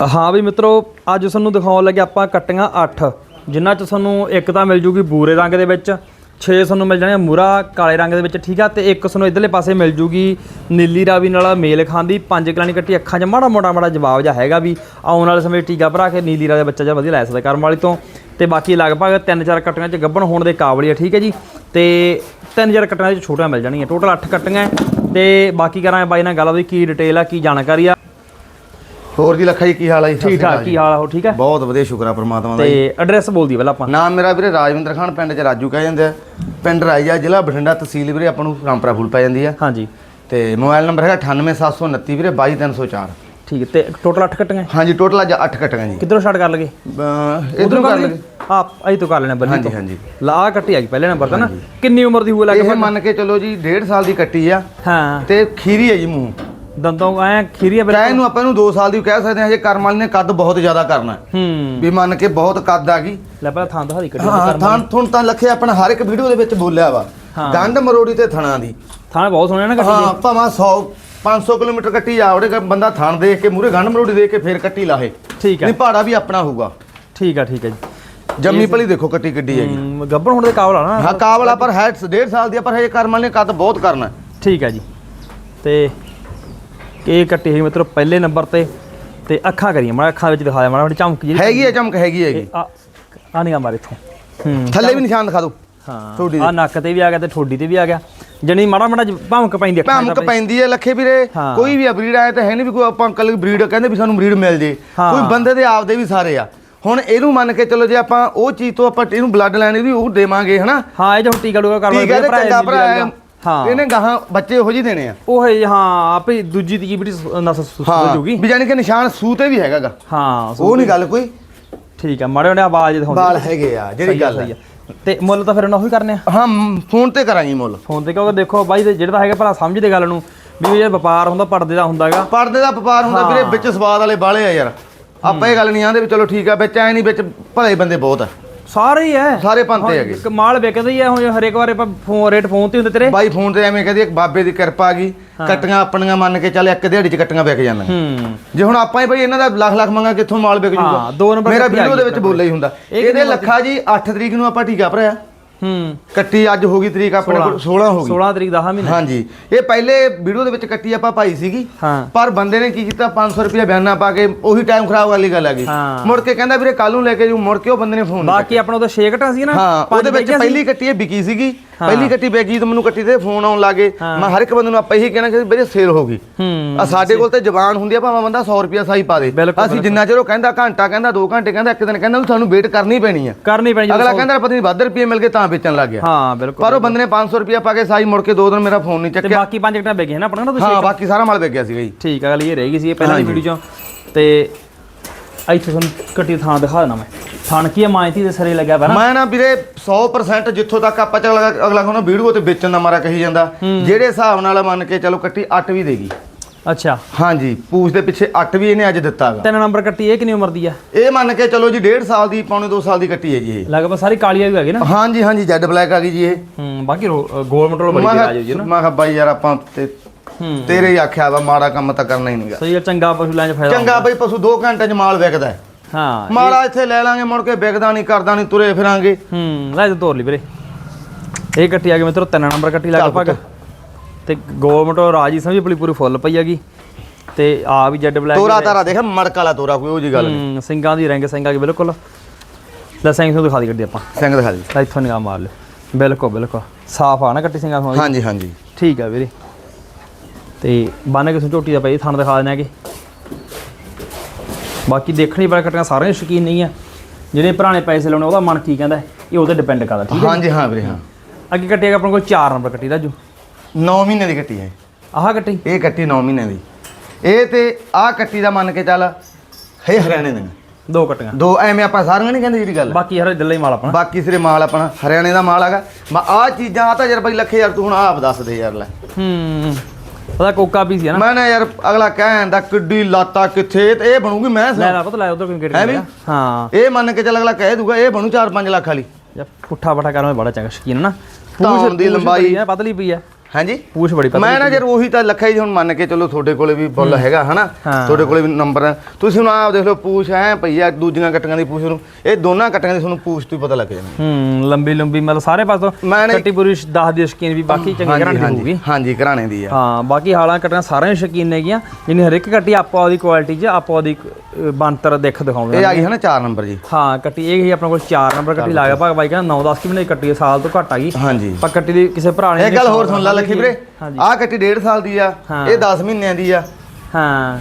ਹਾਂ ਵੀ ਮਿੱਤਰੋ, ਅੱਜ ਤੁਹਾਨੂੰ ਦਿਖਾਉਣ ਲੱਗੇ ਆਪਾਂ ਕੱਟੀਆਂ 8 ਜਿਨ੍ਹਾਂ ਚ ਤੁਹਾਨੂੰ ਇੱਕ ਤਾਂ ਮਿਲ ਜੂਗੀ ਬੂਰੇ ਰੰਗ ਦੇ ਵਿੱਚ 6 ਤੁਹਾਨੂੰ ਮਿਲ ਜਾਣੀਆਂ ਮੂਰਾ, ਕਾਲੇ ਰੰਗ ਦੇ ਵਿੱਚ, ਠੀਕ ਆ, ਤੇ ਇੱਕ ਤੁਹਾਨੂੰ ਇਧਰਲੇ ਪਾਸੇ ਮਿਲ ਜੂਗੀ ਨੀਲੀ ਰਾਵੀ ਨਾਲ ਮੇਲ ਖਾਂਦੀ ਪੰਜ ਕਲਾਣੀ ਕੱਟੀ ਅੱਖਾਂ 'ਚ ਮਾੜਾ ਮੋਟਾ ਮਾੜਾ ਜਵਾਬ ਜਿਹਾ ਹੈਗਾ ਵੀ, ਆਉਣ ਵਾਲੇ ਸਮੇਂ 'ਚ ਟੀਕਾ ਭਰਾ ਕੇ ਨੀਲੀ ਰਾਵੀ ਦਾ ਬੱਚਾ ਜਿਹਾ ਵਧੀਆ ਲੈ ਸਕਦਾ ਕਰਮ ਵਾਲੀ ਤੋਂ। ਤੇ ਬਾਕੀ ਲਗਭਗ ਤਿੰਨ ਚਾਰ ਕੱਟੀਆਂ 'ਚ ਗੱਭਣ ਹੋਣ ਦੇ ਕਾਬਲ ਆ, ਠੀਕ ਹੈ ਜੀ। ਤੇ ਤਿੰਨ ਚਾਰ ਕੱਟੀਆਂ 'ਚ ਛੋਟੀਆਂ ਮਿਲ ਜਾਣਗੀਆਂ ਟੋਟਲ 8 ਕੱਟੀਆਂ। ਹੈ ਤੇ ਬਾਕੀ ਕਰਾਂਗੇ ਬਾਈ ਨਾਲ ਗੱਲ, ਉਹਦੀ ਕੀ ਡਿਟੇਲ ਆ, ਕੀ ਜਾਣਕਾਰੀ ਆ। ਹੋਰ ਜੀ ਲੱਖਾ ਜੀ ਕੀ ਹਾਲ ਹੈ ਜੀ? ਠੀਕ ਠਾਕ ਕੀ। ਹਾਲ ਉਹ ਠੀਕ ਹੈ ਬਹੁਤ ਵਧੀਆ ਸ਼ੁਕਰ ਆ ਪ੍ਰਮਾਤਮਾ ਦਾ। ਤੇ ਐਡਰੈਸ ਬੋਲ ਦੀ ਪਹਿਲਾਂ ਆਪਾਂ। ਨਾਮ ਮੇਰਾ ਵੀਰੇ ਰਾਜਵਿੰਦਰ ਖਾਨ ਪਿੰਡ ਚ ਰਾਜੂ ਕਹਿ ਜਾਂਦੇ ਆ। ਪਿੰਡ ਰਾਈਆ ਜ਼ਿਲ੍ਹਾ ਬਠਿੰਡਾ ਤਹਿਸੀਲ ਵੀਰੇ ਆਪਾਂ ਨੂੰ ਰਾਮਪੁਰਾ ਫੁੱਲ ਪੈ ਜਾਂਦੀ ਆ। ਹਾਂਜੀ। ਤੇ ਮੋਬਾਈਲ ਨੰਬਰ ਹੈਗਾ 98729 ਵੀਰੇ 22304 ਠੀਕ ਹੈ ਤੇ ਟੋਟਲ 8 ਕੱਟੀਆਂ? ਹਾਂਜੀ ਟੋਟਲ ਅੱਜ 8 ਕੱਟੀਆਂ ਜੀ। ਕਿੱਧਰੋਂ ਸਟਾਰਟ ਕਰ ਲਗੇ? ਇਧਰੋਂ ਕਰ ਲਗੇ। ਆ ਅਈ ਤੋਂ ਕਰ ਲੈਣਾ ਬੰਨੀ ਹਾਂਜੀ ਹਾਂਜੀ। ਲਾ ਕੱਟੀ ਆ ਗਈ ਪਹਿਲੇ ਨੰਬਰ ਤਾਂ ਨਾ। ਕਿੰਨੀ ਉਮਰ ਦੀ ਹੋਊ ਲੱਗ ਇਹ ਮੰਨ ਕੇ ਚਲੋ ਜੀ 1.5 ਸਾਲ ਦੀ ਕੱਟੀ ਆ। ਹਾਂ। ਤੇ ਖੀਰੀ ਹੈ ਜੀ ਮੂੰਹ। ਦੰਦੋਂ ਐ ਖੀਰੀਆ ਚਾਹੇ ਨੂੰ ਆਪਾਂ ਨੂੰ 2 ਸਾਲ ਦੀ ਕਹਿ ਸਕਦੇ ਹਾਂ ਜੇ ਕਰਮ ਵਾਲੀ ਨੇ ਕੱਦ ਬਹੁਤ ਜ਼ਿਆਦਾ ਕਰਨਾ ਹੈ। ਹੂੰ। ਵੀ ਮੰਨ ਕੇ ਬਹੁਤ ਕੱਦ ਆ ਗਈ। ਲੈ ਪਹਿਲਾਂ ਥਾਂ ਦੀ ਕੱਟੀ ਹਾਂ ਥਣ ਥੁਣ ਤਾਂ ਲੱਖੇ ਆਪਣਾ ਹਰ ਇੱਕ ਵੀਡੀਓ ਦੇ ਵਿੱਚ ਬੋਲਿਆ ਵਾ। ਹਾਂ। ਗੰਢ ਮਰੋੜੀ ਤੇ ਥਣਾ ਦੀ। ਥਾਂ ਬਹੁਤ ਸੋਹਣਾ ਨਾ ਕੱਟੀ ਹਾਂ ਭਾਵੇਂ 100 500 ਕਿਲੋਮੀਟਰ ਕੱਟੀ ਆਵੜੇ ਬੰਦਾ ਥਣ ਦੇਖ ਕੇ ਮੂਰੇ ਗੰਢ ਮਰੋੜੀ ਦੇਖ ਕੇ ਫੇਰ ਕੱਟੀ ਲਾਹੇ। ਠੀਕ ਹੈ ਨਹੀਂ ਪਹਾੜਾ ਵੀ ਆਪਣਾ ਹੋਊਗਾ। ਠੀਕ ਆ ਠੀਕ ਹੈ ਜੀ। ਜੰਮੀ ਭਲੀ ਦੇਖੋ ਕੱਟੀ ਕਿੱਡੀ ਹੈਗੀ। ਹੂੰ, ਗੱਭਣ ਹੋਣ ਦੇ ਕਾਬਲ ਆ ਨਾ। ਹਾਂ ਕਾਬਲਾ ਪਰ ਹੈ 1.5 ਸਾਲ ਦੀ ਆ, ਪਰ ਹਜੇ ਕਰਮ ਵਾਲੀ ਨੇ ਕੱਦ ਬਹੁਤ ਕਰਨਾ ਹੈ। ਠੀਕ ਹੈ ਜੀ। ਤੇ ਇਹ ਕੱਟੀ ਹੈ ਮਿੱਤਰੋ ਪਹਿਲੇ ਨੰਬਰ ਤੇ ਤੇ ਅੱਖਾਂ ਕਰੀਏ ਮਾੜਾ ਅੱਖਾਂ ਵਿੱਚ ਦਿਖਾਇਆ ਮਾੜਾ ਮਾੜੀ ਚਮਕ ਜਿਹੜੀ ਹੈਗੀ ਹੈ ਚਮਕ ਹੈਗੀ ਹੈਗੀ। ਆ ਆ ਨਿਗਾ ਮਾਰੇ ਇੱਥੋਂ। ਹੂੰ ਥੱਲੇ ਵੀ ਨਿਸ਼ਾਨ ਦਿਖਾ ਦਿਓ। ਹਾਂ ਆ ਨੱਕ ਤੇ ਵੀ ਆ ਗਿਆ ਤੇ ਠੋਡੀ ਤੇ ਵੀ ਆ ਗਿਆ। ਜਣੀ ਮਾੜਾ ਮਾੜਾ ਭਮਕ ਪੈਂਦੀ ਅੱਖਾਂ ਭਮਕ ਪੈਂਦੀ ਹੈ ਲੱਖੇ ਵੀਰੇ। ਕੋਈ ਵੀ ਬਰੀਡ ਆਇਆ ਤਾਂ ਹੈ ਨਹੀਂ ਵੀ ਕੋਈ ਆਪਾਂ ਅੰਕਲ ਬਰੀਡ ਕਹਿੰਦੇ ਵੀ ਸਾਨੂੰ ਬਰੀਡ ਮਿਲ ਜੇ। ਕੋਈ ਬੰਦੇ ਦੇ ਆਪਦੇ ਵੀ ਸਾਰੇ ਆ। ਹੁਣ ਇਹਨੂੰ ਮੰਨ ਕੇ ਚਲੋ ਜੇ ਆਪਾਂ ਉਹ ਚੀਜ਼ ਤੋਂ ਆਪਾਂ ਇਹਨੂੰ ਬਲੱਡ ਲੈਣੀ ਵੀ ਉਹ ਦੇਵਾਂਗੇ ਹਨਾ? ਹਾਂ ਇਹ ਜੋ ਟੀਕਾ ਲੂਗਾ ਕਰ ਠੀਕ ਹੈ ਤੇ ਚੰਗਾ ਭਰਾ ਹੈ। ਇਹਨੇ ਗਾਹਾਂ ਬੱਚੇ ਉਹੋ ਜਿਹੇ ਦੇਣੇ ਆ। ਉਹ ਹੈ ਹਾਂ ਆਪੇ ਦੂਜੀ ਤੀਜੀ ਬੜੀ ਨਸ ਸੁ ਹਾਂ ਜੂਗੀ। ਵੀ ਜਾਨੀ ਕਿ ਨਿਸ਼ਾਨ ਸੂ ਤੇ ਵੀ ਹੈਗਾਗਾ। ਹਾਂ ਸੋ- ਉਹ ਨਹੀਂ ਗੱਲ ਕੋਈ। ਠੀਕ ਹੈ ਮਾੜੇ ਮਾੜੇ ਆਵਾਜ਼ ਦਿਖਾਉਂਦੇ ਬਾਲ ਹੈਗੇ ਆ ਜਿਹੜੀ ਆ, ਗੱਲ ਹੈ ਆ। ਤੇ ਮੁੱਲ ਤਾਂ ਫਿਰ ਉਹਨਾਂ ਉਹੀ ਕਰਨੇ ਆ? ਹਾਂ ਮ, ਫੋਨ ਤੇ ਕਰਾਂਗੇ ਮੁੱਲ। ਫੋਨ ਤੇ ਕਿਉਂਕਿ ਦੇਖੋ ਬਾਈ ਤੇ ਜਿਹੜਾ ਤਾਂ ਹੈਗਾ ਭਲਾ ਸਮਝਦੇ ਗੱਲ ਨੂੰ ਵੀ ਇਹ ਵਪਾਰ ਹੁੰਦਾ ਪਰਦੇ ਦਾ ਹੁੰਦਾਗਾ। ਪਰਦੇ ਦਾ ਵਪਾਰ ਹੁੰਦਾ। ਵੀਰੇ ਵਿੱਚ ਸਵਾਦ ਵਾਲੇ ਬਾਲੇ ਆ ਯਾਰ। ਆਪਾਂ ਇਹ ਗੱਲ ਨਹੀਂ ਆਂਦੇ ਵੀ ਚਲੋ ਠੀਕ ਆ ਵਿੱਚ ਐ ਨਹੀਂ ਵਿੱਚ ਭਲੇ ਬੰਦੇ ਬਹੁਤ ਆ। ਸਾਰੇ ਹੀ ਐ। ਸਾਰੇ ਪੰਤੇ ਹੈਗੇ। ਕਮਾਲ ਵਿਕਦੇ ਹੀ ਐ ਹੁਣ ਹਰੇਕ ਵਾਰ ਆਪਾਂ ਫੋਨ ਰੇਟ ਫੋਨ ਤੇ ਹੁੰਦੇ ਤੇਰੇ। ਬਾਈ ਫੋਨ ਤੇ ਐਵੇਂ ਕਹਦੀ ਬਾਬੇ ਦੀ ਕਿਰਪਾ ਆ ਗਈ ਕੱਟੀਆਂ ਆਪਣੀਆਂ ਮੰਨ ਕੇ ਚੱਲ ਇੱਕ ਦਿਹਾੜੀ ਚ ਕੱਟੀਆਂ ਵਿਕ ਜਾਂਦੀਆਂ। ਹੂੰ। ਜੇ ਹੁਣ ਆਪਾਂ ਹੀ ਬਈ ਇਹਨਾਂ ਦਾ ਲੱਖ ਲੱਖ ਮੰਗਾ ਕਿੱਥੋਂ ਮਾਲ ਵਿਕ ਹਾਂ, ਜੂਗਾ? ਦੋ ਨੰਬਰ ਮੇਰਾ ਵੀਡੀਓ ਦੇ ਵਿੱਚ ਬੋਲਿਆ ਹੀ ਹੁੰਦਾ। ਇਹ ਇਹਦੇ ਲੱਖਾ ਜੀ 8 ਤਰੀਕ ਨੂੰ ਆਪਾਂ ਟੀਕਾ ਭਰਿਆ। ਹੂੰ। ਕੱਟੀ ਅੱਜ ਹੋ ਗਈ ਤਰੀਕ ਆਪਣੇ ਕੋਲ 16 ਹੋ ਗਈ। 16 ਤਰੀਕ ਦਾ ਹਾਂ ਮਹੀਨਾ। ਹਾਂਜੀ। ਇਹ ਪਹਿਲੇ ਵੀਡੀਓ ਦੇ ਵਿੱਚ ਕੱਟੀ ਆਪਾਂ ਪਾਈ ਸੀਗੀ। ਹਾਂ। ਪਰ ਬੰਦੇ ਨੇ ਕੀ ਕੀਤਾ 500 ਰੁਪਏ ਬਿਆਨਾ ਪਾ ਕੇ ਉਹੀ ਟਾਈਮ ਖਰਾਬ ਵਾਲੀ ਗੱਲ ਆ ਗਈ। ਮੁੜ ਕੇ ਕਹਿੰਦਾ ਵੀਰੇ ਕੱਲ ਨੂੰ ਲੈ ਕੇ ਜੂ ਮੁੜ ਕੇ ਉਹ ਬੰਦੇ ਨੇ ਫੋਨ ਬਾਕੀ ਆਪਣਾ ਉਹਦਾ 6 ਘਟਾ ਸੀ ਨਾ ਹਾਂ ਉਹਦੇ ਵਿੱਚ। ਪਹਿਲੀ ਕੱਟੀ ਇਹ ਵਿਕੀ ਸੀਗੀ। ਪਹਿਲੀ ਕੱਟੀ ਵਿਕੀ ਤਾਂ ਮੈਨੂੰ ਕੱਟੀ ਤੇ ਫੋਨ ਆਉਣ ਲੱਗੇ। ਮੈਂ ਹਰ ਇੱਕ ਬੰਦੇ ਨੂੰ ਆਪਾਂ ਇਹੀ ਕਹਿਣਾ ਕਿ ਵੀਰੇ ਸੇਲ ਹੋ ਗਈ। ਆ ਸਾਡੇ ਕੋਲ ਤੇ ਜ਼ਬਾਨ ਹੁੰਦੀ ਆ ਭਾਵੇਂ ਬੰਦਾ 100 ਰੁਪਿਆ ਸਾਈ ਪਾ ਦੇ। ਅਸੀਂ ਜਿੰਨਾ ਚਿਰ ਉਹ ਕਹਿੰਦਾ ਘੰਟਾ ਕਹਿੰਦਾ 2 ਘੰਟੇ ਕਹਿੰਦਾ ਇੱਕ ਦਿਨ ਕਹਿੰਦਾ ਤੁਹਾਨੂੰ ਵੇਟ ਕਰਨੀ ਪੈਣੀ ਆ। ਕਰਨੀ ਪੈਣੀ ਅਗਲਾ ਕਹਿੰਦਾ ਪਤਾ ਨਹੀਂ ਵੱਧ ਰੁਪਏ ਮਿਲ ਗਏ ਤਾਂ ਵੇਚਣ ਲੱਗ ਗਿਆ। ਹਾਂ ਬਿਲਕੁਲ ਪਰ ਉਹ ਬੰਦੇ ਨੇ 500 ਰੁਪਿਆ ਪਾ ਕੇ ਸਾਈ ਮੁੜ ਕੇ ਦੋ ਦਿਨ ਮੇਰਾ ਫੋਨ ਨਹੀਂ ਤੇ ਚੱਕਿਆ। ਬਾਕੀ ਪੰਜ ਘਟਾ ਵਿਕੇ ਨਾ ਆਪਣਾ ਨਾ ਤੁਸੀਂ? ਹਾਂ ਬਾਕੀ ਸਾਰਾ ਮਾਲ ਵਿਕ ਗਿਆ ਸੀਗਾ ਜੀ ਠੀਕ ਆ ਗੱਲ ਇਹ ਰਹਿ ਗਈ ਸੀ ਇਹ ਪਹਿਲਾਂ ਦੀ। ਵੀਡੀਓ ਚੋਂ। ਤੇ ਇੱਥੇ ਤੁਹਾਨੂੰ ਕੱਟੀ ਥਾਂ ਦਿਖਾ ਦੇਣਾ ਮੈਂ। ਥਣ ਕੀ ਹੈ? ਮਾਇਤੀ ਦੇ ਸਰੇ ਲੱਗਿਆ ਪਿਆ ਨਾ। ਮੈਂ ਨਾ ਵੀਰੇ 100% ਜਿੱਥੋਂ ਤੱਕ ਆਪਾਂ ਚੱਲ ਅਗਲਾ ਕਹਿੰਦਾ ਵੀਡੀਓ ਤੇ ਵੇਚਣ ਦਾ ਮਾਰਾ ਕਹੀ ਜਾਂਦਾ। ਜਿਹੜੇ ਹਿਸਾਬ ਨਾਲ ਮੰਨ ਕੇ ਚਲੋ ਕੱਟੀ 8 ਵੀ ਦੇਗੀ। ਅੱਛਾ। ਹਾਂਜੀ ਪੂਛ ਦੇ ਪਿੱਛੇ 8 ਵੀ ਇਹਨੇ ਅੱਜ ਦਿੱਤਾ ਗਾ ਤਿੰਨ ਨੰਬਰ ਕੱਟੀ ਇਹ ਕਿੰਨੀ ਉਮਰ ਦੀ ਆ? ਇਹ ਮੰਨ ਕੇ ਚਲੋ ਜੀ 1.5 ਸਾਲ ਦੀ ਪੌਣੇ 2 ਸਾਲ ਦੀ ਕੱਟੀ ਹੈ ਜੀ ਇਹ। ਲਗਭਗ ਸਾਰੀ ਕਾਲੀਆਂ ਵੀ ਹੈਗੇ ਨਾ। ਹਾਂਜੀ ਹਾਂਜੀ ਜੈਡ ਬਲੈਕ ਆ ਗਈ ਜੀ ਇਹ। ਹੂੰ ਬਾਕੀ ਗੋਲ ਮਟੋਲ ਬੜੀ ਆ ਜੀ ਨਾ। ਮੈਂ ਕਿਹਾ ਬਾਈ ਯਾਰ ਆਪਾਂ ਤੇ ਤੇਰੇ ਹੀ ਆਖਿਆ ਵਾ ਮਾੜਾ ਕੰਮ ਤਾਂ ਕਰਨਾ ਹੀ ਨਹੀਂਗਾ ਸਹੀ ਚੰਗਾ ਪਸ਼ੂ ਲੈਣ ਚ ਫਾਇਦਾ ਚੰਗਾ ਬਈ ਪਸ਼ੂ 2 ਘੰਟੇ ਚ ਮਾਲ ਵਿਕਦਾ ਹੈ। ਹਾਂ ਮਾਲਾ ਇੱਥੇ ਲੈ ਲਾਂਗੇ ਮੁੜ ਕੇ ਵਿਕਦਾ ਨਹੀਂ ਕਰਦਾ ਨਹੀਂ ਤੁਰੇ ਫਿਰਾਂਗੇ। ਹੂੰ ਲੈ ਤੇ ਤੋਰ ਲਈ ਵੀਰੇ। ਇਹ ਕੱਟੀ ਆ ਗਈ ਮਿੱਤਰੋ ਤਿੰਨ ਨੰਬਰ ਕੱਟੀ ਲਗਭਗ ਤੇ ਗੋਲ ਮਟੋਲ ਰਾਜੀ ਸਮਝੀ ਪੂਰੀ ਪੂਰੀ ਫੁੱਲ ਪਈ ਹੈਗੀ। ਤੇ ਆ ਵੀ ਜੈਡ ਬਲੈਕ ਤੋਰਾ ਤਾਰਾ ਦੇਖ ਮੜਕ ਵਾਲਾ ਤੋਰਾ ਕੋਈ ਉਹ ਜੀ ਗੱਲ ਨਹੀਂ ਸਿੰਘਾਂ ਦੀ ਰਿੰਗ ਸਿੰਘਾਂ ਦੀ ਬਿਲਕੁਲ। ਲੈ ਸਿੰਘ ਨੂੰ ਦਿਖਾ ਦੀ ਗੱਡੀ ਆਪਾਂ। ਸਿੰਘ ਦਿਖਾ ਦੀ। ਲੈ ਇੱਥੋਂ ਨਿਗਾਹ ਮਾਰ ਲਿਓ। ਬਿਲਕੁਲ ਬਿਲਕੁਲ। ਸਾਫ਼ ਆ ਨਾ ਕੱਟੀ ਸਿੰਘਾਂ ਤੋਂ ਹਾਂਜੀ ਹਾਂਜੀ। ਠੀਕ ਆ ਵੀਰੇ। ਤੇ ਬੰਨ ਕੇ ਝੋਟੀ ਦਾ ਪਈ ਥਣ ਦਿਖਾ ਦੇਣਾ ਕਿ ਬਾਕੀ ਦੇਖਣੀ ਵਾਲੇ ਕੱਟੀਆਂ ਸਾਰਿਆਂ ਦੇ ਸ਼ੌਕੀਨ ਨਹੀਂ ਆ। ਜਿਹੜੇ ਪੁਰਾਣੇ ਪੈਸੇ ਲਾਉਣੇ ਉਹਦਾ ਮਨ ਕੀ ਕਹਿੰਦਾ ਇਹ ਉਹਤੇ ਡਿਪੈਂਡ ਕਰਦਾ ਠੀਕ ਹੈ ਹਾਂਜੀ ਹਾਂ ਵੀਰੇ ਹਾਂ। ਅੱਗੇ ਕੱਟੀ ਹੈਗਾ ਆਪਣੇ ਕੋਲ 4 ਨੰਬਰ ਕੱਟੀ ਰਾਜੂ 9 ਮਹੀਨੇ ਦੀ ਕੱਟੀ ਹੈ ਆਹ ਕੱਟੀ ਇਹ ਕੱਟੀ 9 ਮਹੀਨੇ ਦੀ। ਇਹ ਤੇ ਆਹ ਕੱਟੀ ਦਾ ਮੰਨ ਕੇ ਚੱਲ ਹੈ ਹਰਿਆਣੇ ਦੇ। ਦੋ ਕੱਟੀਆਂ ਦੋ ਐਵੇਂ ਆਪਾਂ ਸਾਰੀਆਂ ਨਹੀਂ ਕਹਿੰਦੇ ਜਿਹੜੀ ਗੱਲ। ਬਾਕੀ ਹਰੇ ਦਿੱਲੀ ਮਾਲ ਆਪਣਾ। ਬਾਕੀ ਸਿਰੇ ਮਾਲ ਆਪਣਾ ਹਰਿਆਣੇ ਦਾ ਮਾਲ ਹੈਗਾ। ਮੈਂ ਆਹ ਚੀਜ਼ਾਂ ਆ ਤਾਂ ਯਾਰ ਬਈ ਲੱਖੇ ਯਾਰ ਤੂੰ ਹੁਣ ਆਪ ਦੱਸ ਦੇ ਯਾਰ ਲੈ। ਹੂੰ। ਉਹਦਾ ਕੋਕਾ ਵੀ ਸੀ ਨਾ। ਮੈਂ ਨਾ ਯਾਰ ਅਗਲਾ ਕਹਿੰਦਾ ਕਿੱਡੀ ਲਾਤਾ ਕਿੱਥੇ ਤੇ ਇਹ ਬਣੂਗੀ ਮੈਂ ਲੈ ਲੈ ਪਤਾ ਲੈ ਉਧਰ ਹੈ ਵੀ? ਹਾਂ। ਇਹ ਮੰਨ ਕੇ ਚੱਲ ਅਗਲਾ ਕਹਿ ਦੂਗਾ ਇਹ ਬਣੂ 4-5 ਲੱਖ ਵਾਲੀ। ਯਾ ਪੁੱਠਾ ਪਟਾ ਕਰਨ ਬੜਾ ਚੰਗਾ ਸ਼ੌਕੀਨ ਨਾ। ਧੌਣ ਦੀ ਪੂਛ ਲੰਬਾਈ। ਬੜੀ ਪਤਲੀ ਪਈ ਹੈ ਹਾਂਜੀ? ਪੂਛ ਬੜੀ ਪਤਲੀ ਮੈਂ ਨਾ ਜਰ ਉਹੀ ਤਾਂ ਲੱਖਾ ਜੀ ਹੁਣ ਮੰਨ ਕੇ ਚਲੋ ਤੁਹਾਡੇ ਕੋਲੇ ਵੀ ਬੁੱਲ ਹੈਗਾ ਹਨਾ। ਤੁਹਾਡੇ ਕੋਲੇ ਵੀ ਨੰਬਰ ਹੈ ਤੁਸੀਂ ਹੁਣ ਆਪ ਦੇਖ ਲਓ ਪੂਛ ਐ ਪਈ ਆ ਦੂਜੀਆਂ ਕੱਟੀਆਂ ਦੀ ਪੂਛ ਨੂੰ। ਇਹ ਦੋਨਾਂ ਕੱਟੀਆਂ ਦੀ ਤੁਹਾਨੂੰ ਪੂਛ ਤੋਂ ਹੀ ਪਤਾ ਲੱਗ ਜਾਣੀ ਹੂੰ ਲੰਬੀ ਲੰਬੀ ਮਤਲਬ ਸਾਰੇ ਪਾਸੋਂ ਕੱਟੀ ਪੂਰੀ 10 ਦੀ ਸ਼ਕੀਨ ਵੀ ਬਾਕੀ ਚੰਗੀ ਘਰਾਂ ਦੀ ਹੋਊਗੀ। ਹਾਂਜੀ ਘਰਾਣੇ ਦੀ ਆ। ਹਾਂ ਬਾਕੀ ਹਾਲਾਂ ਕੱਟੀਆਂ ਸਾਰਿਆਂ ਸ਼ਕੀਨ ਨੇਗੀਆਂ। ਜਿੰਨੀ ਹਰ ਇੱਕ ਕੱਟੀ ਆਪੋ ਆਪਦੀ ਕੁਆਲਿਟੀ 'ਚ ਆਪੋ ਆਪਦੀ ਅਹ, ਬਣਤਰ ਦੇਖ ਦਿਖਾਉਂਦੇ ਇਹ ਆ ਗਈ ਹੈ ਨਾ 4 ਨੰਬਰ ਜੀ? ਹਾਂ ਕੱਟੀ ਇਹ ਹੀ ਆਪਣੇ ਕੋਲ 4 ਨੰਬਰ ਕੱਟੀ ਲਾ ਗਿਆ ਭਾਗ ਬਾਈ ਕਹਿੰਦਾ 9 10 ਕਿ ਮਹੀਨੇ ਦੀ ਕੱਟੀ ਸਾਲ ਤੋਂ ਘੱਟ ਆ ਗਈ। ਹਾਂਜੀ। ਪਰ ਕੱਟੀ ਦੀ ਕਿਸੇ ਭਰਾ ਨੇ ਇਹ ਗੱਲ ਹੋਰ ਸੁਣ ਲੈ ਲੱਖੀ ਵੀਰੇ? ਹਾਂਜੀ। ਆਹ ਕੱਟੀ 1.5 ਸਾਲ ਦੀ ਆ। ਹਾਂ। ਇਹ 10 ਮਹੀਨਿਆਂ ਦੀ ਆ। ਹਾਂ।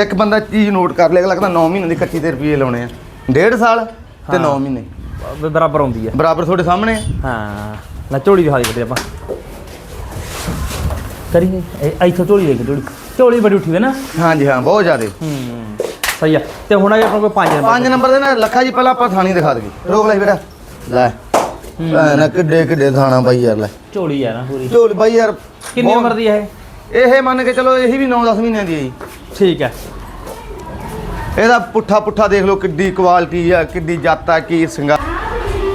ਇੱਕ ਬੰਦਾ ਚੀਜ਼ ਨੋਟ ਕਰ ਲਿਆ ਲੱਗਦਾ 9 ਮਹੀਨੇ ਦੀ ਕੱਟੀ ਤੇ ਰੁਪਏ ਲਾਉਣੇ ਆ। 1.5 ਸਾਲ ਤੇ 9 ਮਹੀਨੇ। ਬ- ਬਰਾਬਰ ਆਉਂਦੀ ਹੈ ਬਰਾਬਰ ਤੁਹਾਡੇ ਸਾਹਮਣੇ? ਆ। ਹਾਂ। ਲੈ ਝੋਲੀ ਦਿਖਾ ਦੇ ਬੱਤੇ ਆਪਾਂ। ਕਰੀਏ। ਇਹ ਇੱਥੋਂ ਝੋਲੀ ਦੇਖ ਝੋਲੀ। ਝੋਲੀ ਬੜੀ ਉੱਠੀ ਹੋਈ ਨਾ। ਹਾਂਜੀ ਹਾਂ ਬਹੁਤ ਜ਼ਿਆਦੇ। ਹੂੰ ਸਹੀ ਆ। ਤੇ ਹੁਣ ਆ ਗਿਆ ਆਪਣੇ ਕੋਲ 5 ਨੰਬਰ 5 ਨੰਬਰ ਦੇ ਨਾ ਲੱਖਾ ਜੀ ਪਹਿਲਾਂ ਆਪਾਂ ਥਾਣੀ ਦਿਖਾ ਦਈਏ। ਰੋਕ ਲੈ ਬੇਟਾ। ਲੈ। ਐ ਨਾ ਕਿੱਡੇ ਕਿੱਡੇ ਥਾਣਾ ਬਾਈ ਯਾਰ ਲੈ। ਝੋਲੀ ਆ ਨਾ ਪੂਰੀ। ਝੋਲ ਬਾਈ ਯਾਰ ਕਿੰਨੀ ਉਮਰ ਦੀ ਹੈ ਇਹ? ਮੰਨ ਕੇ ਚਲੋ ਇਹੀ ਵੀ 9-10 ਮਹੀਨਿਆਂ ਦੀ ਹੈ ਜੀ। ਠੀਕ ਹੈ ਇਹਦਾ ਪੁੱਠਾ ਪੁੱਠਾ ਦੇਖ ਲਓ ਕਿੱਡੀ ਕੁਆਲਿਟੀ ਆ ਕਿੱਡੀ ਜਾਤ ਆ ਕੀ ਸਿੰਗਾ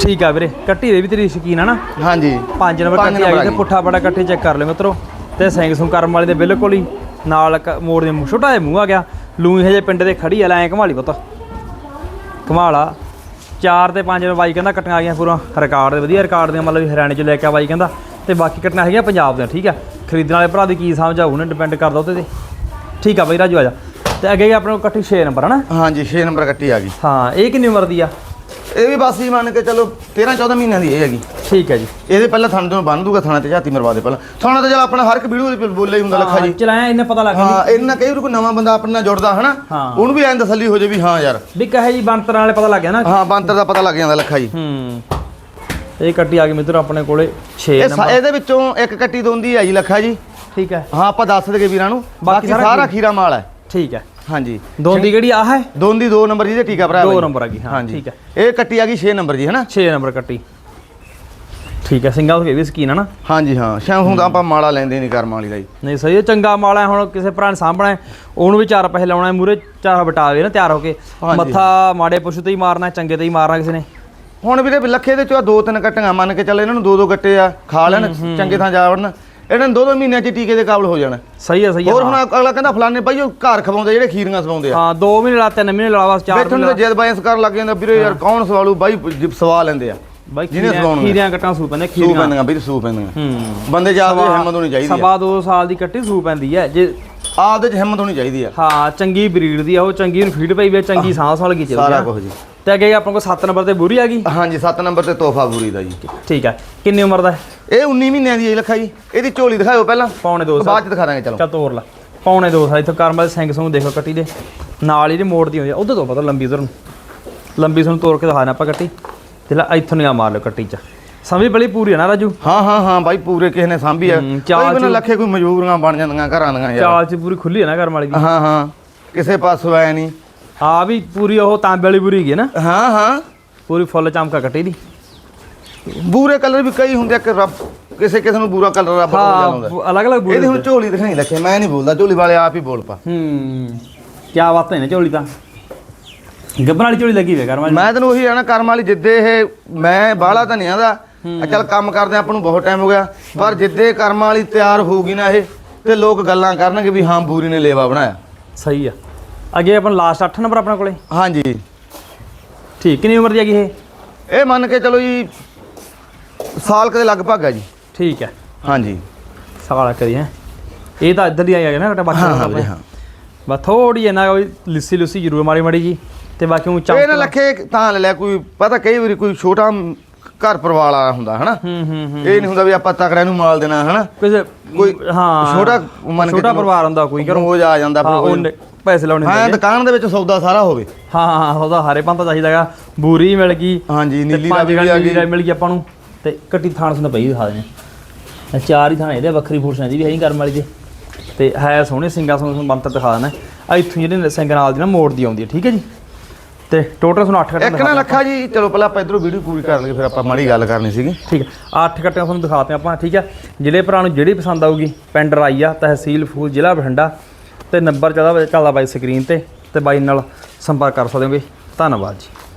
ਠੀਕ ਆ ਵੀਰੇ ਕੱਟੀ ਦੇ ਵੀ ਤੇਰੀ ਸ਼ਕੀਨ ਆ ਨਾ? ਹਾਂਜੀ। 5 ਨੰਬਰ ਪੰਜ ਕੱਟੀ ਆ ਗਈ ਤੇ ਪੁੱਠਾ ਬੜਾ ਕੱਟੀ ਚੈੱਕ ਕਰ ਲਿਓ ਮਿੱਤਰੋ। ਤੇ ਸਿੰਘ ਸੁੰ ਕਰਮ ਵਾਲੇ ਦੇ ਬਿਲਕੁਲ ਹੀ ਨਾਲ ਮੋੜ ਦੇ ਮੂੰਹ ਛੋਟਾ ਜਿਹਾ ਮੂੰਹ ਆ ਗਿਆ। ਲੂਈ ਹਜੇ ਪਿੰਡ ਦੇ ਖੜੀ ਆ ਲੈ ਐ ਘਮਾਲੀ ਪੁੱਤ। ਕਮਾਲਾ 4 ਤੇ 5 ਬਾਈ ਕਹਿੰਦਾ ਕੱਟੀਆਂ ਆ ਗਈਆਂ ਪੂਰਾ ਰਿਕਾਰਡ ਦੇ ਵਧੀਆ ਰਿਕਾਰਡ ਦੀਆਂ ਮਤਲਬ ਵੀ ਹਰਿਆਣੇ ਚ ਲੈ ਕੇ ਆ ਬਾਈ ਕਹਿੰਦਾ ਤੇ ਬਾਕੀ ਕੱਟੀਆਂ ਹੈਗੀਆਂ ਪੰਜਾਬ ਦੀਆਂ ਠੀਕ ਆ? ਖਰੀਦਣ ਵਾਲੇ ਭਰਾ ਦੀ ਕੀ ਸਮਝ ਆਊ ਨੇ ਡਿਪੈਂਡ ਕਰਦਾ ਉਹਤੇ ਤੇ। ਠੀਕ ਆ ਬਾਈ ਰਾਜੂ ਆ ਜਾ। ਤੇ ਅੱਗੇ ਆਪਣੇ ਕੋਲ ਕੱਟੀ 6 ਨੰਬਰ ਹਨਾ? ਹਾਂਜੀ 6 ਨੰਬਰ ਕੱਟੀ ਆ ਗਈ। ਹਾਂ ਇਹ ਕਿੰਨੀ ਉਮਰ ਦੀ ਆ? ਇਹ ਵੀ ਬਸ ਹੀ ਮੰਨ ਕੇ ਚਲੋ 13-14 ਮਹੀਨਿਆਂ ਦੀ ਇਹ ਹੈਗੀ। ਠੀਕ ਹੈ ਜੀ। ਇਹਦੇ ਪਹਿਲਾਂ ਥਣ ਤੋਂ ਬੰਨ ਦੂਗਾ ਥਾਣਾ ਤੇ ਝਾਤੀ ਮਰਵਾ ਦੇ ਪਹਿਲਾਂ। ਥਾਣਾ ਤੇ ਜਦ ਆਪਣਾ ਹਰ ਇੱਕ ਵੀਡੀਓ ਦੇ ਬੋਲੇ ਹੀ ਹੁੰਦਾ ਲੱਖਾ ਜੀ। ਚਲਾਇਆ ਇਹਨੇ ਪਤਾ ਲੱਗ ਗਿਆ ਹਾਂ ਇਹਨਾਂ ਕਈ ਕੋਈ ਨਵਾਂ ਬੰਦਾ ਆਪਣੇ ਨਾਲ ਜੁੜਦਾ ਹਨਾ। ਉਹਨੂੰ ਵੀ ਐਂ ਤਸੱਲੀ ਹੋ ਜੇ ਵੀ ਹਾਂ ਯਾਰ। ਵੀ ਕਹੇ ਜੀ ਬੰਤਰ ਵਾਲੇ ਪਤਾ ਲੱਗ ਗਿਆ ਨਾ। ਹਾਂ ਬੰਤਰ ਦਾ ਪਤਾ ਲੱਗ ਜਾਂਦਾ ਲੱਖਾ ਜੀ। ਹੂੰ। ਇਹ ਕੱਟੀ ਆ ਗਈ ਮਿੱਤਰ ਆਪਣੇ ਕੋਲੇ 6 ਇਹ ਸਾ- ਨੰਬਰ ਇਹਦੇ ਵਿੱਚੋਂ ਇੱਕ ਕੱਟੀ ਦੋਂਦੀ ਆ ਜੀ ਲੱਖਾ ਜੀ। ਠੀਕ ਹੈ। ਹਾਂ ਆਪਾਂ ਦੱਸ ਦਗੇ ਵੀਰਾਂ ਨੂੰ। ਬਾਕੀ ਸਾਰਾ ਖੀਰਾ ਮਾਲ ਹੈ। ਠੀਕ ਹੈ। ਹਾਂਜੀ। ਦੋਂਦੀ ਕਿਹੜੀ ਆ ਹੈ? ਦੋਂਦੀ 2 ਨੰਬਰ ਜੀ ਤੇ ਟੀਕਾ ਭਰਾ ਦੋ। ਨੰਬਰ ਆ ਗਈ, ਹਾਂ, ਠੀਕ ਹੈ। ਇਹ ਕੱਟੀ ਆ ਗਈ 6 ਨੰਬਰ ਜੀ ਹਨਾ? 6 ਨੰਬਰ ਕੱਟੀ। ਠੀਕ ਹੈ ਸਿੰਘਾਂ ਤੋਂ ਵੀ ਸਕੀਨ ਹੈ ਨਾ ਹਾਂਜੀ ਹਾਂ। ਸ਼ਾਮ ਹੁੰਦਾ ਆਪਾਂ ਮਾਲਾ ਲੈਂਦੇ ਨਹੀਂ ਕਰਮ ਵਾਲੀ ਦਾ ਜੀ ਨਹੀਂ ਸਹੀ ਹੈ ਚੰਗਾ ਮਾਲਾ ਹੁਣ ਕਿਸੇ ਭਰਾ ਨੇ ਸਾਂਭਣਾ ਉਹਨੂੰ ਵੀ ਚਾਰ ਪੈਸੇ ਲਾਉਣਾ ਮੂਰੇ ਚਾਰ ਬਟਾਵੇ ਨਾ ਤਿਆਰ ਹੋ ਕੇ। ਮੱਥਾ ਮਾੜੇ ਪੁੱਛ ਤੇ ਹੀ ਮਾਰਨਾ ਚੰਗੇ ਤੇ ਹੀ ਮਾਰਨਾ ਕਿਸੇ ਨੇ। ਹੁਣ ਵੀਰੇ ਲੱਖੇ ਦੇ ਚੋਂ ਦੋ ਤਿੰਨ ਕੱਟੀਆਂ ਮੰਨ ਕੇ ਚੱਲ ਇਹਨਾਂ ਨੂੰ ਦੋ ਦੋ ਗੱਟੇ ਆ ਖਾ ਲੈਣ ਚੰਗੇ ਥਾਂ ਜਾ ਵੜਨ। ਇਹਨਾਂ ਨੂੰ ਦੋ ਦੋ ਮਹੀਨਿਆਂ ਚ ਟੀਕੇ ਦੇ ਕਾਬਲ ਹੋ ਜਾਣ। ਸਹੀ ਹੈ ਸਹੀ ਹੈ ਹੋਰ ਹੁਣ ਅਗਲਾ ਕਹਿੰਦਾ ਫਲਾਣੇ ਭਾਈ ਉਹ ਘਰ ਖਵਾਉਂਦੇ ਜਿਹੜੇ ਖੀਰੀਆਂ ਸਵਾਉਂਦੇ ਆ। ਹਾਂ 2 ਮਹੀਨੇ ਲਾ ਤਿੰਨ ਮਹੀਨੇ ਲਾ ਬਸ ਚਾਰ ਬੈਠਣ ਨੂੰ ਤਾਂ ਜਦ ਬਾਇਸ ਕਰਨ ਲੱਗ ਜਾਂਦਾ ਵੀਰੇ ਯਾਰ ਕੌਣ ਸਵਾਲੂ? ਬਾਈ ਸਵਾ ਲੈਂਦੇ ਆ। ਬਾਈ ਖੀਰੀਆਂ ਕੱਟਾਂ ਸੂ ਪੈਂਦੇ ਸੂ ਖੀਰੀਆਂ। ਪੈਂਦੀਆਂ ਵੀਰੇ ਸੂ ਪੈਂਦੀਆਂ। ਹੂੰ। ਬੰਦੇ ਜਾ ਕੇ ਹਿੰਮਤ ਹੋਣੀ ਚਾਹੀਦੀ ਆ। ਸਵਾ ਦੋ ਸਾਲ ਦੀ ਕੱਟੀ ਸੂ ਪੈਂਦੀ ਹੈ ਜੇ ਆਪਦੇ ਚ ਹਿੰਮਤ ਹੋਣੀ ਚਾਹੀਦੀ ਆ। ਹਾਂ ਚੰਗੀ ਬਰੀਡ ਦੀ ਆ ਉਹ ਚੰਗੀ ਨੂੰ ਫੀਡ ਪਈ ਵੀ ਚੰਗੀ ਸਾਹ ਸਾਲ ਕੀ ਚੱਲਦੀ ਸਾਰਾ ਕੁਝ ਜੀ। ਤੇ ਅੱਗੇ ਆਪਣੇ ਕੋਲ 7 ਨੰਬਰ ਤੇ ਬੂਰੀ ਆ ਗਈ। ਹਾਂਜੀ 7 ਨੰਬਰ ਤੇ ਤੋਹਫਾ ਬੂਰੀ ਦਾ ਜੀ। ਠੀਕ ਹੈ ਕਿੰਨੀ ਉਮਰ ਦਾ? ਹੈ ਇਹ 19 ਮਹੀਨਿਆਂ ਦੀ ਹੈ ਲੱਖਾ ਜੀ। ਇਹਦੀ ਝੋਲੀ ਦਿਖਾਓ ਪਹਿਲਾਂ। ਪੌਣੇ 2 ਸਾਲ। ਬਾਅਦ ਚ ਦਿਖਾ ਦਾਂਗੇ ਚਲੋ। ਚੱਲ ਤੋਰ ਲਾ। ਪੌਣੇ 2 ਸਾਲ। ਇੱਥੋਂ ਕਰਮ ਵਾਲੇ ਸਿੰਘ ਸਿੰਘ ਦੇਖੋ ਕੱਟੀ ਦੇ। ਨਾਲ ਹੀ ਦੇ ਮੋੜ ਦੀ ਹੋਈ ਆ। ਉਧਰ ਤੋਂ ਪਤਾ ਲੰਬੀ ਉਧਰ ਨੂੰ। ਲੰਬੀ ਸਾਨੂੰ ਤੋੜ ਕੇ ਦਿਖਾਣਾ ਆਪਾਂ ਕੱਟੀ। ਤੇ ਲੈ ਇੱਥੋਂ ਨਿਗਾ ਮਾਰ ਲਿਓ ਕੱਟੀ ਚ। ਸਮਝ ਬੜੀ ਪੂਰੀ ਹੈ ਨਾ ਰਾਜੂ? ਹਾਂ ਹਾਂ ਹਾਂ ਬਾਈ ਪੂਰੇ ਕਿਸੇ ਨੇ ਸਾਂਭੀ ਆ। ਚਾਲ ਚ- ਲੱਖੇ ਕੋਈ ਮਜਬੂਰੀਆਂ ਬਣ ਜਾਂਦੀਆਂ ਘਰਾਂ ਦੀਆਂ ਯਾਰ। ਚਾਲ ਚ ਪੂਰੀ ਖੁੱਲੀ ਹੈ ਨਾ ਕਰਮ ਵਾਲੀ ਦੀ। ਹਾਂ ਹਾਂ। ਕਿਸੇ ਪਾਸੋਂ ਆਇਆ ਨਹੀਂ ਆ ਵੀ ਪੂਰੀ ਉਹ ਤਾਂਬੇ ਵਾਲੀ ਪੂਰੀ ਹੈਗੀ ਹੈ ਨਾ। ਹਾਂ ਹਾਂ। ਪੂਰੀ ਫੁੱਲ ਚਮਕਾ ਕੱਟੀ ਦੀ। ਬੂਰੇ ਕਲਰ ਵੀ ਕਈ ਹੁੰਦੇ ਆ ਕਿ ਰੱਬ ਕਿਸੇ ਕਿਸੇ ਨੂੰ ਬੂਰਾ ਕਲਰ ਰੱਬ ਹੋ ਜਾਂਦਾ ਹਾਂ ਅਲੱਗ ਅਲੱਗ ਇਹਦੀ ਬੂਰੀ ਹੁਣ ਝੋਲੀ ਦਿਖਾਈ ਲੱਖੇ ਮੈਂ ਨਹੀਂ ਬੋਲਦਾ ਝੋਲੀ ਵਾਲੇ ਆਪ ਹੀ ਬੋਲ ਪਾ। ਹੂੰ ਕੀ ਬਾਤ ਹੈ ਨਾ ਝੋਲੀ ਤਾਂ। ਗੱਬਰ ਵਾਲੀ ਝੋਲੀ ਲੱਗੀ ਵੇ ਕਰਮ ਵਾਲੀ। ਮੈਂ ਤੈਨੂੰ ਉਹੀ ਆਣਾ ਕਰਮ ਵਾਲੀ ਜਿੱਦੇ ਇਹ ਮੈਂ ਬਾਹਲਾ ਤਾਂ ਨਹੀਂ ਆਂਦਾ। ਚੱਲ ਕੰਮ ਕਰਦੇ ਆਪਾਂ ਨੂੰ ਬਹੁਤ ਟਾਈਮ ਹੋ ਗਿਆ। ਪਰ ਜਿੱਦੇ ਕਰਮ ਵਾਲੀ ਤਿਆਰ ਹੋਊਗੀ ਨਾ ਇਹ ਤੇ ਲੋਕ ਗੱਲਾਂ ਕਰਨਗੇ ਵੀ ਹਾਂ ਬੂਰੀ ਨੇ ਲੇਵਾ ਬਣਾਇਆ। ਸਹੀ ਆ। ਅੱਗੇ ਆਪਣਾ ਲਾਸਟ 8 ਨੰਬਰ ਆਪਣੇ ਕੋਲੇ? ਹਾਂਜੀ। ਠੀਕ ਕਿੰਨੀ ਉਮਰ ਦੀ ਹੈਗੀ ਇਹ? ਇਹ ਮੰਨ ਕੇ ਚਲੋ ਜੀ ਸਾਲ ਕਦੇ ਲਗਭਗ ਹੈ ਜੀ। ਠੀਕ ਹੈ। ਹਾਂਜੀ। ਸਵਾਲ ਕਰੀ ਹੈ। ਇਹ ਤਾਂ ਇੱਧਰ ਹੀ ਆ ਗਿਆ ਨਾ ਘਟਾ ਬਾਕੀ ਹਾਂ ਹਾਂ ਬਸ ਥੋੜੀ ਹੈ ਨਾ ਕੋਈ ਲਿੱਸੀ ਲੁੱਸੀ ਜ਼ਰੂਰ ਮਾੜੀ ਮਾੜੀ ਜੀ ਤੇ ਬਾਕੀ ਉਹ ਇਹ ਨਾ ਲੱਖੇ ਤਾਂ ਲੈ ਲਿਆ ਕੋਈ ਪਤਾ ਕਈ ਵਾਰੀ ਕੋਈ ਛੋਟਾ ਘਰ ਪਰਿਵਾਰ ਵਾਲਾ ਹੁੰਦਾ ਹਨਾ? ਹੂੰ ਹੂੰ ਹੂੰ ਇਹ ਨਹੀਂ ਹੁੰਦਾ ਵੀ ਆਪਾਂ ਤਕੜਿਆਂ ਨੂੰ ਮਾਲ ਦੇਣਾ ਹਨਾ? ਕਿਸੇ ਕੋਈ ਹਾਂ ਛੋਟਾ ਮੰਨ ਕੇ ਛੋਟਾ ਪਰਿਵਾਰ ਹੁੰਦਾ ਕੋਈ ਕਰੋ ਰੋਜ਼ ਆ ਜਾਂਦਾ ਫਿਰ ਹਾਂ ਪੈਸੇ ਲਾਉਣੇ ਹਾਂ ਦੁਕਾਨ ਦੇ ਵਿੱਚ ਸੌਦਾ ਸਾਰਾ ਹੋਵੇ। ਹਾਂ ਹਾਂ ਉਹਦਾ ਹਾਰੇ ਪੰਤਾ ਚਾਹੀਦਾ ਹੈਗਾ। ਬੂਰੀ ਮਿਲ ਗਈ ਹਾਂਜੀ ਨੀਲੀ ਰਾਵੀ ਵੀ ਆ ਗਈ। ਮਿਲ ਗਈ ਆਪਾਂ ਨੂੰ। ਤੇ ਕੱਟੀ ਥਾਣ ਸੁਣ ਪਈ ਦਿਖਾ ਦੇਣੇ ਚਾਰ ਹੀ ਥਾਣੇ ਇਹਦੇ ਵੱਖਰੀ ਫੂਟਾਂ ਦੀ ਵੀ ਹੈ ਨਹੀਂ ਕਰਮ ਵਾਲੀ ਦੇ। ਤੇ ਹੈ ਸੋਹਣੇ ਸਿੰਗਾ ਸੋਹਣੇ ਬੰਤਰ ਦਿਖਾ ਦੇਣਾ ਇੱਥੋਂ ਜਿਹੜੇ ਸਿੰਘ ਨਾਲ ਦੀ ਨਾ ਮੋੜ ਦੀ ਆਉਂਦੀ ਹੈ ਠੀਕ ਹੈ ਜੀ? ਤੇ ਟੋਟਲ ਤੁਹਾਨੂੰ 8 ਇੱਕ ਨਾ ਲੱਖਾ ਜੀ ਚਲੋ ਪਹਿਲਾਂ ਆਪਾਂ ਇਧਰੋਂ ਵੀਡੀਓ ਪੂਰੀ ਕਰ ਲਈਏ ਫਿਰ ਆਪਾਂ ਮਾੜੀ ਗੱਲ ਕਰਨੀ ਸੀਗੀ। ਠੀਕ ਹੈ ਅੱਠ ਕੱਟਿਆਂ ਤੁਹਾਨੂੰ ਦਿਖਾਤੇ ਆਪਾਂ ਠੀਕ ਹੈ। ਜ਼ਿਲ੍ਹੇ ਭਰਾ ਨੂੰ ਜਿਹੜੀ ਪਸੰਦ ਆਊਗੀ ਪਿੰਡ ਰਾਈਆ ਤਹਿਸੀਲ ਫੂਲ ਜ਼ਿਲ੍ਹਾ ਬਠਿੰਡਾ ਤੇ ਨੰਬਰ ਚੱਲਦਾ ਚੱਲਦਾ ਬਾਈ ਸਕਰੀਨ ਤੇ ਤੇ ਬਾਈ ਨਾਲ ਸੰਪਰਕ ਕਰ ਸਕਦੇ ਹੋਗੇ। ਧੰਨਵਾਦ ਜੀ।